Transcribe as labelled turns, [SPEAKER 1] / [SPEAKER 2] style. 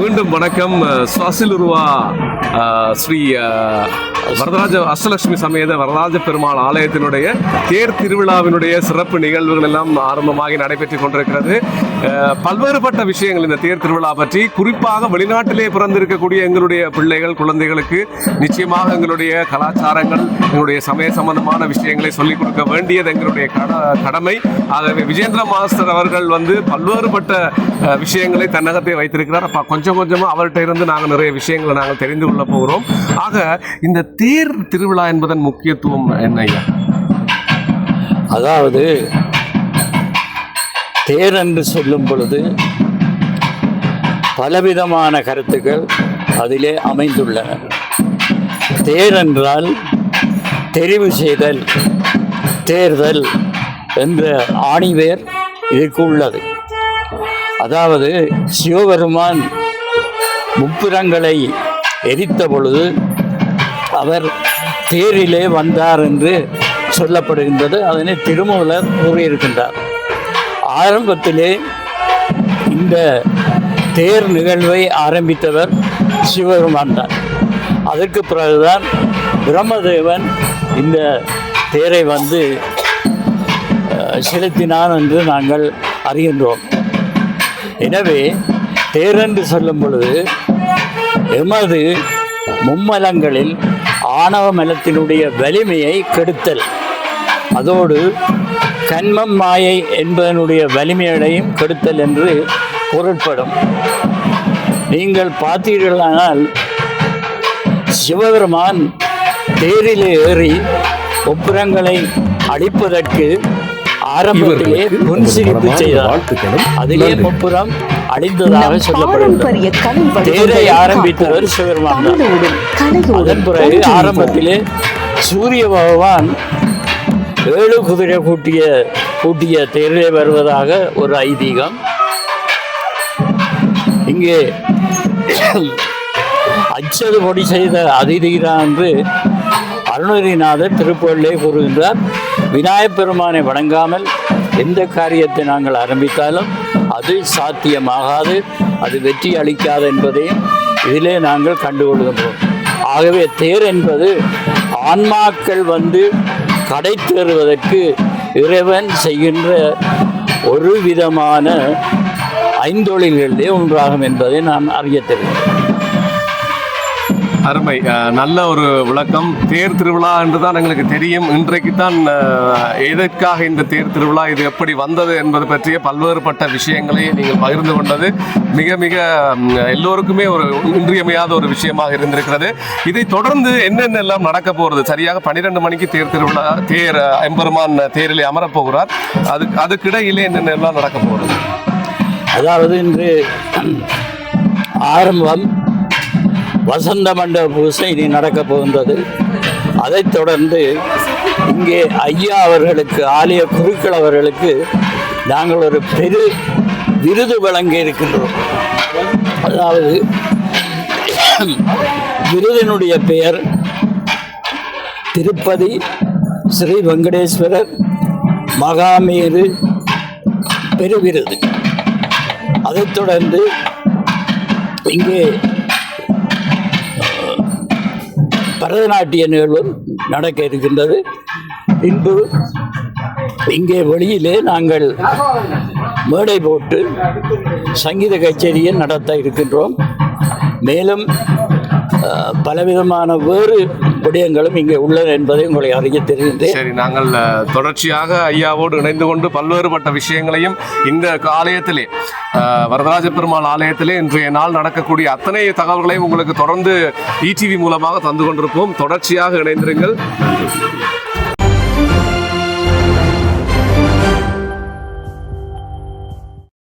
[SPEAKER 1] மீண்டும் வணக்கம். சுவாசிலுருவா ஸ்ரீ வரதராஜ அஷ்டலட்சுமி சமேத வரதராஜ பெருமாள் ஆலயத்தினுடைய தேர் திருவிழாவினுடைய சிறப்பு நிகழ்வுகள் எல்லாம் ஆரம்பமாகி நடைபெற்றுக் கொண்டிருக்கிறது. பல்வேறுபட்ட விஷயங்கள் இந்த தேர் திருவிழா பற்றி குறிப்பாக வெளிநாட்டிலே பிறந்திருக்கக்கூடிய எங்களுடைய பிள்ளைகள் குழந்தைகளுக்கு நிச்சயமாக எங்களுடைய கலாச்சாரங்கள் எங்களுடைய சமய சம்பந்தமான விஷயங்களை சொல்லிக் கொடுக்க வேண்டியது எங்களுடைய கட- கடமை. ஆகவே விஜேந்திர மாஸ்டர் அவர்கள் வந்து பல்வேறுபட்ட விஷயங்களை தன்னகத்தை வைத்திருக்கிறார். அப்ப கொஞ்சம் கொஞ்சமாக அவர்கிட்ட இருந்து நாங்கள் நிறைய விஷயங்களை நாங்கள் தெரிந்து கொள்ள போகிறோம். ஆக இந்த தேர் திருவிழா என்பதன் முக்கியத்துவம் என்ன ஐயா?
[SPEAKER 2] அதாவது தேர் என்று சொல்லும் பொழுது பலவிதமான கருத்துக்கள் அதிலே அமைந்துள்ளன. தேர் என்றால் தெரிவு செய்தல் தேர்தல் என்ற ஆணிவேர் இதற்கு உள்ளது. அதாவது சிவபெருமான் முப்புறங்களை எரித்த பொழுது அவர் தேரிலே வந்தார் என்று சொல்லப்படுகின்றது. அதனை திருமூலர் கூறியிருக்கின்றார். ஆரம்பத்திலே இந்த தேர் நிகழ்வை ஆரம்பித்தவர் சிவபெருமான் தான். அதற்கு பிறகுதான் பிரம்மதேவன் இந்த தேரை வந்து செலுத்தினான் என்று நாங்கள் அறிகின்றோம். எனவே தேரென்று சொல்லும் பொழுது எமது மும்மலங்களில் ஆணவ மலத்தினுடைய வலிமையை கெடுத்தல். அதோடு கண்மம் மாயை என்பதனுடைய வலிமையடையும் கெடுத்தல் என்று பொருட்படும் நீங்கள் பார்த்தீர்களானால் சிவபெருமான் தேரிலே ஏறி ஒப்புரங்களை அழிப்பதற்கு ஆரம்பத்திலே புன்சிரிப்பு செய்தார். அதிலே முப்புறம் அழிந்ததாக சொல்லப்படுகிறது. தேரை ஆரம்பித்தவர்
[SPEAKER 3] கலையோடும்
[SPEAKER 2] அதன் பிறகு. ஆரம்பத்திலே சூரிய பகவான் ஏழு குதிரை கூட்டிய கூட்டிய தேரிலே வருவதாக ஒரு ஐதீகம். இங்கே அச்சது பொடி செய்த அதிதீரா என்று அருணகிரிநாதர் திருப்பள்ளியை கூறுகின்றார் விநாயகப் பெருமானை வணங்காமல் எந்த காரியத்தை நாங்கள் ஆரம்பித்தாலும் அது சாத்தியமாகாது அது வெற்றி அளிக்காது என்பதையும் இதிலே நாங்கள் கண்டுகொள்கின்றோம். ஆகவே தேர் என்பது ஆன்மாக்கள் வந்து கடை தேறுவதற்கு இறைவன் செய்கின்ற ஒரு விதமான ஐந்தொழில்களிலே ஒன்றாகும் என்பதை நான் அறிய தெரியும்
[SPEAKER 1] அருமை. நல்ல ஒரு விளக்கம். தேர் திருவிழா என்று தான் எங்களுக்கு தெரியும். இன்றைக்கு தான் எதற்காக இந்த தேர் திருவிழா இது எப்படி வந்தது என்பது பற்றிய பல்வேறுபட்ட விஷயங்களை நீங்கள் பகிர்ந்து கொண்டது மிக மிக எல்லோருக்குமே ஒரு இன்றியமையாத ஒரு விஷயமாக இருந்திருக்கிறது. இதை தொடர்ந்து என்னென்ன எல்லாம் நடக்க போகிறது? சரியாக பன்னிரெண்டு மணிக்கு தேர் திருவிழா தேர் எம்பெருமான் தேரிலே அமரப் போகிறார். அதுக்கிடையிலே அதுக்கிடையிலே என்னென்னலாம் நடக்க போகிறது?
[SPEAKER 2] அதாவது இன்று ஆரம்பம் வசந்த மண்டப பூசை இனி நடக்கப் போகின்றது. அதைத் தொடர்ந்து இங்கே ஐயா அவர்களுக்கு ஆலய குருக்கள் அவர்களுக்கு நாங்கள் ஒரு பெரு விருது வழங்க இருக்கின்றோம். அதாவது விருதினுடைய பெயர் திருப்பதி ஸ்ரீ வெங்கடேஸ்வரர் மகாமேரு பெருவிருது. அதைத் தொடர்ந்து இங்கே பரதநாட்டிய நிகழ்வும் நடக்க இருக்கின்றது. பின்பு இங்கே வெளியிலே நாங்கள் மேடை போட்டு சங்கீத கச்சேரியை நடத்த இருக்கின்றோம். மேலும் பலவிதமான வேறு விடயங்களும் இங்கே உள்ளன என்பதை உங்களை அறிய தெரிகின்றேன்
[SPEAKER 1] சரி நாங்கள் தொடர்ச்சியாக ஐயாவோடு இணைந்து கொண்டு பல்வேறுபட்ட விஷயங்களையும் இந்த ஆலயத்திலே வரதராஜ பெருமாள் ஆலயத்திலே இன்றைய நாள் நடக்கக்கூடிய அத்தனை தகவல்களையும் உங்களுக்கு தொடர்ந்து இடிவி மூலமாக தந்து கொண்டிருப்போம். தொடர்ச்சியாக இணைந்திருங்கள்.